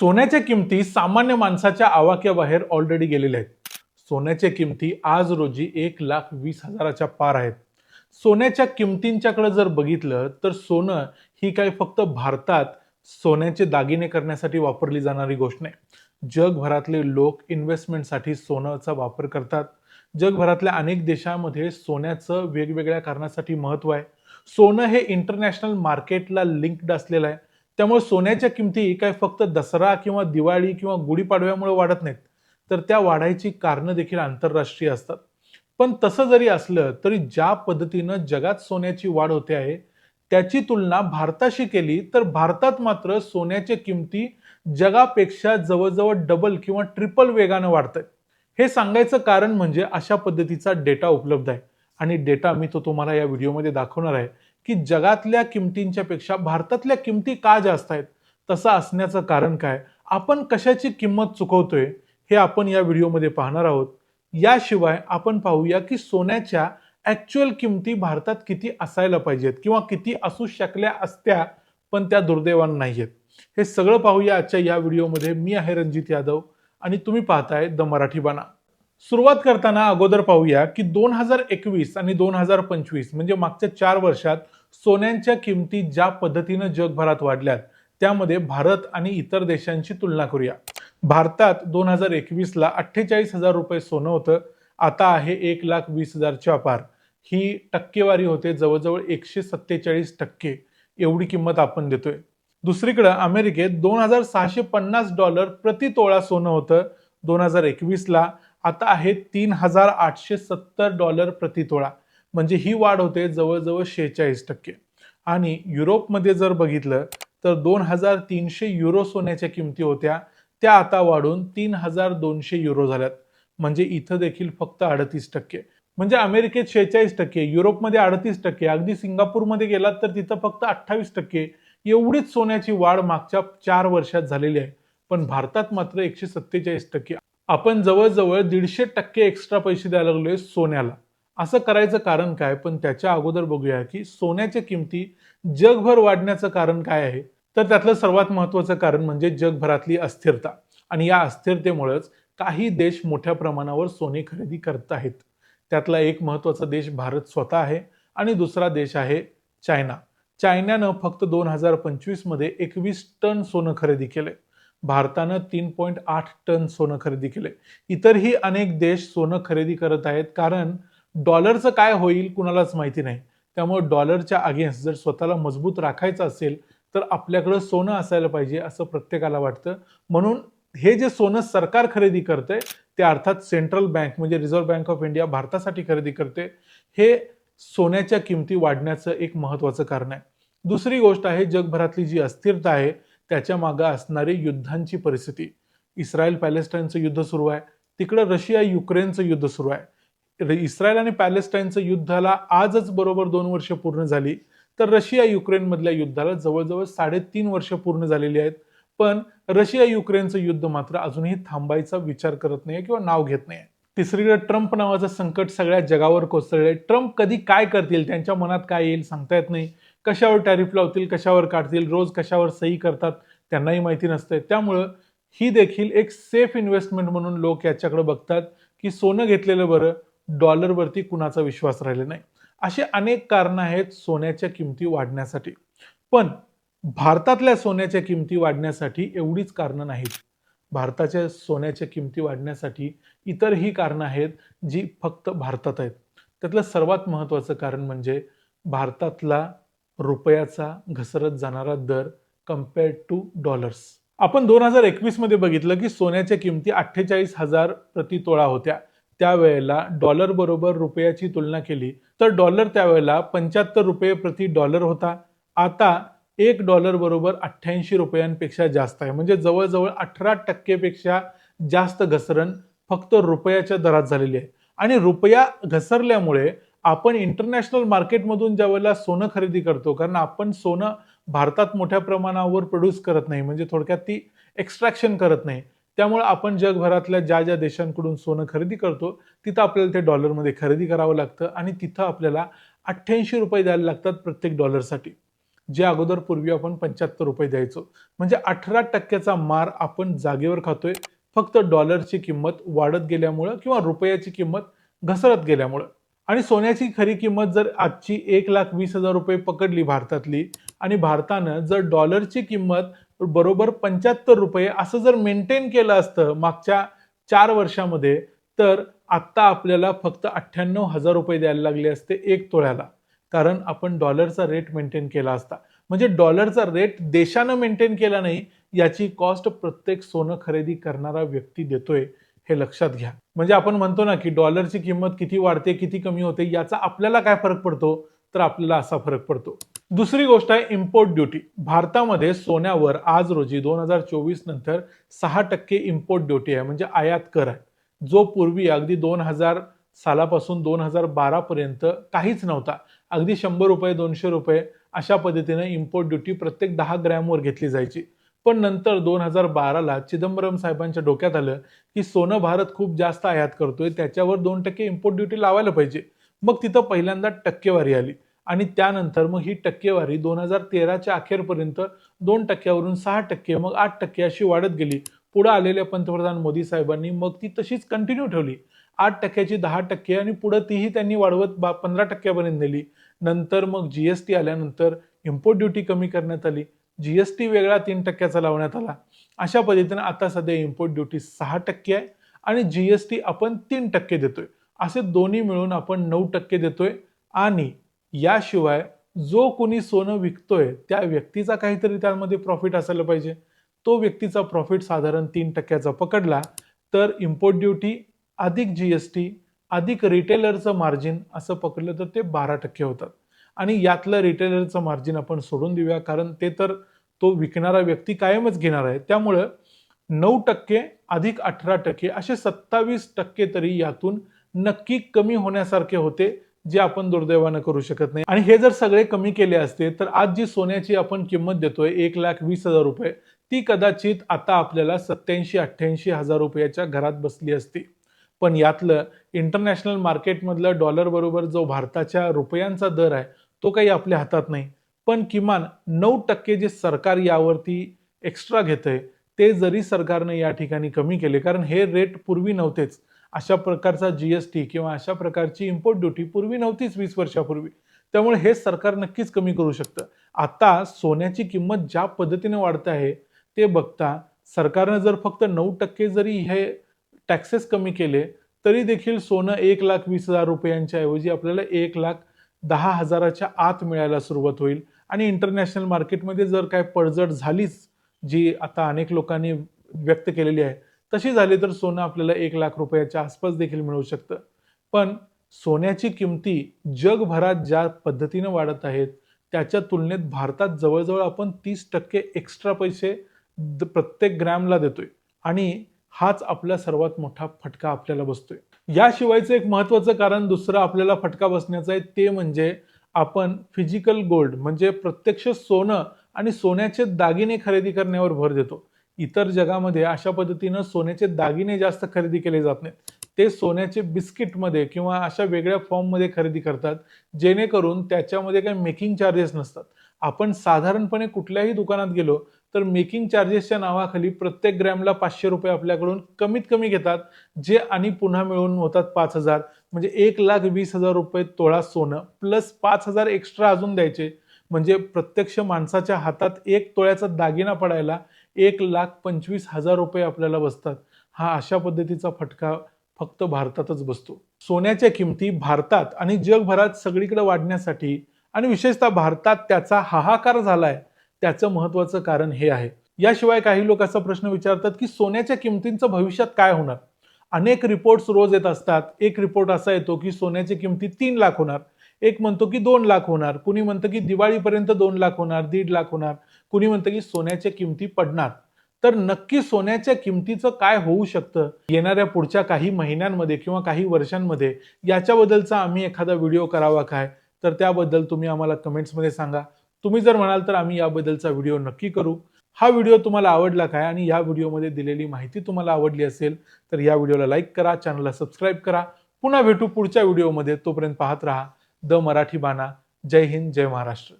सोन्याच्या किमती सामान्य माणसाच्या आवाक्याबाहेर ऑलरेडी गेलेल्या आहेत. सोन्याच्या किमती आज रोजी एक लाख वीस हजाराच्या पार आहेत. सोन्याच्या किमतींच्याकडे जर बघितलं तर सोनं ही काही फक्त भारतात सोन्याचे दागिने करण्यासाठी वापरली जाणारी गोष्ट नाही. जगभरातले लोक इन्व्हेस्टमेंटसाठी सोन्याचा वापर करतात. जगभरातल्या अनेक देशांमध्ये सोन्याचं वेगवेगळ्या कारणासाठी महत्त्व आहे. सोनं हे इंटरनॅशनल मार्केटला लिंक्ड असलेलं आहे. त्यामुळे सोन्याच्या किमती काय फक्त दसरा किंवा दिवाळी किंवा गुढीपाडव्यामुळे वाढत नाहीत. तर त्या वाढायची कारणं देखील आंतरराष्ट्रीय असतात. पण तसं जरी असलं तरी ज्या पद्धतीनं जगात सोन्याची वाढ होते आहे त्याची तुलना भारताशी केली तर भारतात मात्र सोन्याच्या किमती जगापेक्षा जवळजवळ डबल किंवा ट्रिपल वेगानं वाढत आहे हे सांगायचं कारण म्हणजे अशा पद्धतीचा डेटा उपलब्ध आहे. आणि डेटा मी तो तुम्हाला या व्हिडिओमध्ये दाखवणार आहे. की जगातल्या किमतींच्या पेक्षा भारतातल्या किमती का जास्त आहेत? तसं असण्याचं कारण काय? आपण कशाची किंमत चुकवतोय हे आपण या व्हिडिओमध्ये पाहणार आहोत. याशिवाय आपण पाहूया की सोन्याच्या ॲक्च्युअल किमती भारतात किती असायला पाहिजेत किंवा किती असू शकल्या असत्या पण त्या दुर्दैवानं आहेत हे सगळं पाहूया आजच्या या व्हिडिओमध्ये. मी आहे रणजित यादव आणि तुम्ही पाहताय द मराठी बाणा. सुरुवात करताना अगोदर पाहूया की दोन हजार एकवीस आणि दोन हजार पंचवीस म्हणजे मागच्या चार वर्षात सोन्यांच्या किमती ज्या पद्धतीनं जगभरात वाढल्यात त्यामध्ये भारत आणि इतर देशांची तुलना करूया. भारतात दोन हजार एकवीसला अठ्ठेचाळीस हजार रुपये सोनं होतं आता आहे एक लाख वीस हजारच्या पार. ही टक्केवारी होते जवळजवळ एकशे सत्तेचाळीस टक्के एवढी किंमत आपण देतोय. दुसरीकडं अमेरिकेत दोन हजार सहाशे पन्नास डॉलर प्रति तोळा सोनं होतं दोन हजार एकवीसला आता आहे तीन हजार आठशे सत्तर डॉलर प्रति तोळा म्हणजे ही वाढ होते जवळजवळ शेहेचाळीस टक्के. आणि युरोपमध्ये जर बघितलं तर दोन हजार तीनशे युरो सोन्याच्या किमती होत्या. त्या आता वाढून तीन हजार दोनशे युरो झाल्यात. म्हणजे इथं देखील फक्त अडतीस टक्के. म्हणजे अमेरिकेत शेहेचाळीस टक्के युरोपमध्ये अडतीस टक्के. अगदी सिंगापूरमध्ये गेलात तर तिथं फक्त अठ्ठावीस टक्के. एवढीच सोन्याची वाढ मागच्या चार वर्षात झालेली आहे. पण भारतात मात्र एकशे सत्तेचाळीस टक्के. आपण जवळजवळ दीडशे टक्के एक्स्ट्रा पैसे द्यायला लागलोय सोन्याला. असं करायचं कारण काय? पण त्याच्या अगोदर बघूया की सोन्याच्या किमती जगभर वाढण्याचं कारण काय आहे? तर त्यातलं सर्वात महत्वाचं कारण म्हणजे जगभरातली अस्थिरता. आणि या अस्थिरतेमुळेच काही देश मोठ्या प्रमाणावर सोने खरेदी करत आहेत. त्यातला एक महत्त्वाचा देश भारत स्वतः आहे आणि दुसरा देश आहे चायना. चायनानं फक्त दोन हजार पंचवीसमध्ये एकवीस टन सोनं खरेदी केलंय. भारतानं तीन पॉईंट आठ टन सोनं खरेदी केलंय इतरही अनेक देश सोनं खरेदी करत आहेत. कारण डॉलरचं काय होईल कुणालाच माहिती नाही. त्यामुळे डॉलरच्या अगेन्स्ट जर स्वतःला मजबूत राखायचं असेल तर आपल्याकडं सोनं असायला पाहिजे असं प्रत्येकाला वाटतं. म्हणून हे जे सोनं सरकार खरेदी करते ते अर्थात सेंट्रल बँक म्हणजे रिझर्व्ह बँक ऑफ इंडिया भारतासाठी खरेदी करते हे सोन्याच्या किमती वाढण्याचं एक महत्त्वाचं कारण आहे. दुसरी गोष्ट आहे जगभरातली जी अस्थिरता आहे त्याच्या मागं असणारी युद्धांची परिस्थिती. इस्रायल पॅलेस्टाईनचं युद्ध सुरू आहे. तिकडं रशिया युक्रेनचं युद्ध सुरू आहे. इस्रायल आणि पॅलेस्टाईनचं युद्धाला आजच बरोबर दोन वर्ष पूर्ण झाली. तर रशिया युक्रेनमधल्या युद्धाला जवळजवळ साडेतीन वर्ष पूर्ण झालेली आहेत. पण रशिया युक्रेनचं युद्ध मात्र अजूनही थांबायचा विचार करत नाही किंवा नाव घेत नाही तिसरीकडे ट्रम्प नावाचं संकट सगळ्या जगावर कोसळलंय. ट्रम्प कधी काय करतील? त्यांच्या मनात काय येईल सांगता येत नाही. कशावर टॅरिफ लावतील कशावर काढतील रोज कशावर सही करतात त्यांनाही माहिती नसते त्यामुळं ही देखील एक सेफ इन्व्हेस्टमेंट म्हणून लोक याच्याकडे बघतात की सोनं घेतलेलं बरं डॉलरवरती कुणाचा विश्वास राहिले नाही. असे अनेक कारणं आहेत सोन्याच्या किमती वाढण्यासाठी. पण भारतातल्या सोन्याच्या किमती वाढण्यासाठी एवढीच कारणं नाहीत. भारताच्या सोन्याच्या किमती वाढण्यासाठी इतरही कारणं आहेत जी फक्त भारतात आहेत. त्यातलं सर्वात महत्त्वाचं कारण म्हणजे भारतातला रुपयाचा घसरत जाणारा दर कम्पेअर्ड टू डॉलर्स आपण दोन हजार एकवीसमध्ये बघितलं की सोन्याच्या किमती अठ्ठेचाळीस हजार प्रति तोळा होत्या. त्यावेळेला डॉलर बरोबर रुपयाची तुलना केली तर डॉलर त्यावेळेला पंच्याहत्तर रुपये प्रति डॉलर होता. आता एक डॉलर बरोबर अठ्ठ्याऐंशी रुपयांपेक्षा जास्त आहे. म्हणजे जवळजवळ अठरा टक्केपेक्षा जास्त घसरण फक्त रुपयाच्या दरात झालेली आहे. आणि रुपया घसरल्यामुळे आपण इंटरनॅशनल मार्केटमधून ज्या वेळेला सोनं खरेदी करतो कारण आपण सोनं भारतात मोठ्या प्रमाणावर प्रोड्यूस करत नाही म्हणजे थोडक्यात ती एक्स्ट्रॅक्शन करत नाही. त्यामुळे आपण जगभरातल्या ज्या ज्या देशांकडून सोनं खरेदी करतो तिथं आपल्याला ते डॉलरमध्ये खरेदी करावं लागतं आणि तिथं आपल्याला अठ्ठ्याऐंशी रुपये द्यायला लागतात प्रत्येक डॉलरसाठी जे अगोदर पूर्वी आपण पंच्याहत्तर रुपये द्यायचो. म्हणजे अठरा टक्क्याचा मार आपण जागेवर खातोय फक्त डॉलरची किंमत वाढत गेल्यामुळं किंवा रुपयाची किंमत घसरत गेल्यामुळं. आणि सोन्याची खरी किंमत जर आजची एक लाख वीस हजार रुपये पकडली भारतातली आणि भारतानं जर डॉलरची किंमत बरोबर पंच्याहत्तर रुपये असं जर मेंटेन केलं असतं मागच्या चार वर्षामध्ये तर आत्ता आपल्याला फक्त अठ्ठ्याण्णव हजार रुपये द्यायला लागले असते एक तोळ्याला. कारण आपण डॉलरचा रेट मेंटेन केला असता. म्हणजे डॉलरचा रेट देशानं मेंटेन केला नाही याची कॉस्ट प्रत्येक सोनं खरेदी करणारा व्यक्ती देतोय. हे लक्षात घ्या. म्हणजे आपण म्हणतो ना की डॉलरची किंमत किती वाढते किती कमी होते याचा आपल्याला काय फरक पडतो? तर आपल्याला असा फरक पडतो. दुसरी गोष्ट आहे इम्पोर्ट ड्युटी भारतामध्ये सोन्यावर आज रोजी दोन हजार चोवीस नंतर सहा टक्के इम्पोर्ट ड्युटी आहे. म्हणजे आयात कर आहे. जो पूर्वी अगदी दोन हजार सालापासून दोन हजार बारा पर्यंत काहीच नव्हता. अगदी शंभर रुपये दोनशे रुपये अशा पद्धतीने इम्पोर्ट ड्युटी प्रत्येक दहा ग्रॅमवर घेतली जायची. पण नंतर दोन हजार बाराला चिदंबरम साहेबांच्या डोक्यात आलं की सोनं भारत खूप जास्त आयात करतोय त्याच्यावर दोन टक्के इम्पोर्ट ड्युटी लावायला पाहिजे. मग तिथं पहिल्यांदा टक्केवारी आली. आणि त्यानंतर मग ही टक्केवारी दोन हजार तेराच्या अखेरपर्यंत दोन टक्क्यावरून सहा टक्के मग आठ टक्के अशी वाढत गेली. पुढे आलेल्या पंतप्रधान मोदी साहेबांनी मग ती तशीच कंटिन्यू ठेवली. आठ टक्क्याची दहा टक्के आणि पुढे तीही त्यांनी वाढवत बा पंधरा टक्क्यापर्यंत नेली. नंतर मग जी एस टी आल्यानंतर इम्पोर्ट ड्युटी कमी करण्यात आली. जीएसटी वेगळा तीन टक्क्याचा लावण्यात आला. अशा पद्धतीनं आता सध्या इम्पोर्ट ड्युटी सहा टक्के आहे आणि जीएसटी आपण तीन टक्के देतोय. असे दोन्ही मिळून आपण नऊ टक्के देतोय. आणि याशिवाय जो कोणी सोनं विकतोय त्या व्यक्तीचा काहीतरी त्यामध्ये प्रॉफिट असायला पाहिजे. तो व्यक्तीचा प्रॉफिट साधारण तीन टक्क्याचा पकडला तर इम्पोर्ट ड्युटी अधिक जी एस टी अधिक रिटेलरचं मार्जिन असं पकडलं तर ते बारा टक्के होतात. आणि यातलं रिटेलरचं मार्जिन आपण सोडून देऊया कारण ते तर तो विकणारा व्यक्ती कायमच घेणार आहे. त्यामुळं नऊ टक्के अधिक अठरा टक्के असे सत्तावीस टक्के तरी यातून नक्की कमी होण्यासारखे होते जे आपण दुर्दैवानं करू शकत नाही. आणि हे जर सगळे कमी केले असते तर आज जी सोन्याची आपण किंमत देतोय एक लाख वीस हजार रुपये ती कदाचित आता आपल्याला सत्याऐंशी अठ्ठ्याऐंशी हजार रुपयाच्या घरात बसली असती. पण यातलं इंटरनॅशनल मार्केटमधलं डॉलर बरोबर जो भारताच्या रुपयांचा दर आहे तो काही आपल्या हातात नाही. पण किमान नऊ टक्के जे सरकार यावरती एक्स्ट्रा घेतंय ते जरी सरकारने या ठिकाणी कमी केले कारण हे रेट पूर्वी नव्हतेच. अशा प्रकारचा जी एस टी किंवा अशा प्रकारची इम्पोर्ट ड्युटी पूर्वी नव्हतीच वीस वर्षापूर्वी. त्यामुळे हे सरकार नक्कीच कमी करू शकतं. आता सोन्याची किंमत ज्या पद्धतीने वाढत आहे ते बघता सरकारनं जर फक्त नऊ टक्के जरी हे टॅक्सेस कमी केले तरी देखील सोनं एक लाख वीस हजार रुपयांच्या ऐवजी आपल्याला एक लाख दहा हजाराच्या आत मिळायला सुरुवात होईल. आणि इंटरनॅशनल मार्केटमध्ये जर काय पडझड झालीच जी आता अनेक लोकांनी व्यक्त केलेली आहे तशी झाली तर सोनं आपल्याला एक लाख रुपयाच्या आसपास देखील मिळू शकतं. पण सोन्याची किमती जगभरात ज्या पद्धतीनं वाढत आहेत त्याच्या तुलनेत भारतात जवळजवळ आपण तीस टक्के एक्स्ट्रा पैसे द- प्रत्येक ग्रॅमला देतोय. आणि हाच आपला सर्वात मोठा फटका आपल्याला बसतोय. याशिवायचं एक महत्वाचं कारण दुसरं आपल्याला फटका बसण्याचं आहे ते म्हणजे आपण फिजिकल गोल्ड म्हणजे प्रत्यक्ष सोनं आणि सोन्याचे दागिने खरेदी करण्यावर भर देतो. इतर जगामध्ये अशा पद्धतीनं सोन्याचे दागिने जास्त खरेदी केले जात नाहीत. ते सोन्याचे बिस्किटमध्ये किंवा अशा वेगळ्या फॉर्ममध्ये खरेदी करतात जेणेकरून त्याच्यामध्ये काही मेकिंग चार्जेस नसतात. आपण साधारणपणे कुठल्याही दुकानात गेलो तर मेकिंग चार्जेसच्या नावाखाली प्रत्येक ग्रॅमला पाचशे रुपये आपल्याकडून कमीत कमी घेतात जे आणि पुन्हा मिळून होतात पाच हजार. म्हणजे एक लाख वीस हजार रुपये तोळा सोनं प्लस पाच हजार एक्स्ट्रा अजून द्यायचे. म्हणजे प्रत्यक्ष माणसाच्या हातात एक तोळ्याचा दागिना पडायला एक लाख पंचवीस हजार रुपये आपल्याला बसतात. हा अशा पद्धतीचा फटका फक्त भारतातच बसतो. सोन्याच्या किमती भारतात आणि जगभरात सगळीकडे वाढण्यासाठी आणि विशेषतः भारतात त्याचा हाहाकार झालाय त्याचं महत्वाचं कारण हे आहे. याशिवाय काही लोक असा प्रश्न विचारतात की सोन्याच्या किमतींचं भविष्यात काय होणार? अनेक रिपोर्ट्स रोज येत असतात. एक रिपोर्ट असा येतो की सोन्याची किमती तीन लाख होणार. एक म्हणतो की दोन लाख होणार. कुणी म्हणतं की दिवाळीपर्यंत दोन लाख होणार दीड लाख होणार. कुणी म्हणतं की सोन्याच्या किमती पडणार. तर नक्की सोन्याच्या किमतीचं काय होऊ शकतं? येणाऱ्या पुढच्या काही महिन्यांमध्ये किंवा काही वर्षांमध्ये याच्याबद्दलचा आम्ही एखादा व्हिडिओ करावा काय? तर त्याबद्दल तुम्ही आम्हाला कमेंट्समध्ये सांगा. तुम्ही जर म्हणाल तर आम्ही याबद्दलचा व्हिडिओ नक्की करू. हा व्हिडिओ तुम्हाला आवडला काय आणि या व्हिडिओमध्ये दिलेली माहिती तुम्हाला आवडली असेल तर या व्हिडिओला लाईक करा चॅनलला सबस्क्राईब करा. पुन्हा भेटू पुढच्या व्हिडिओमध्ये. तोपर्यंत पाहत राहा द मराठी बाणा. जय हिंद जय महाराष्ट्र.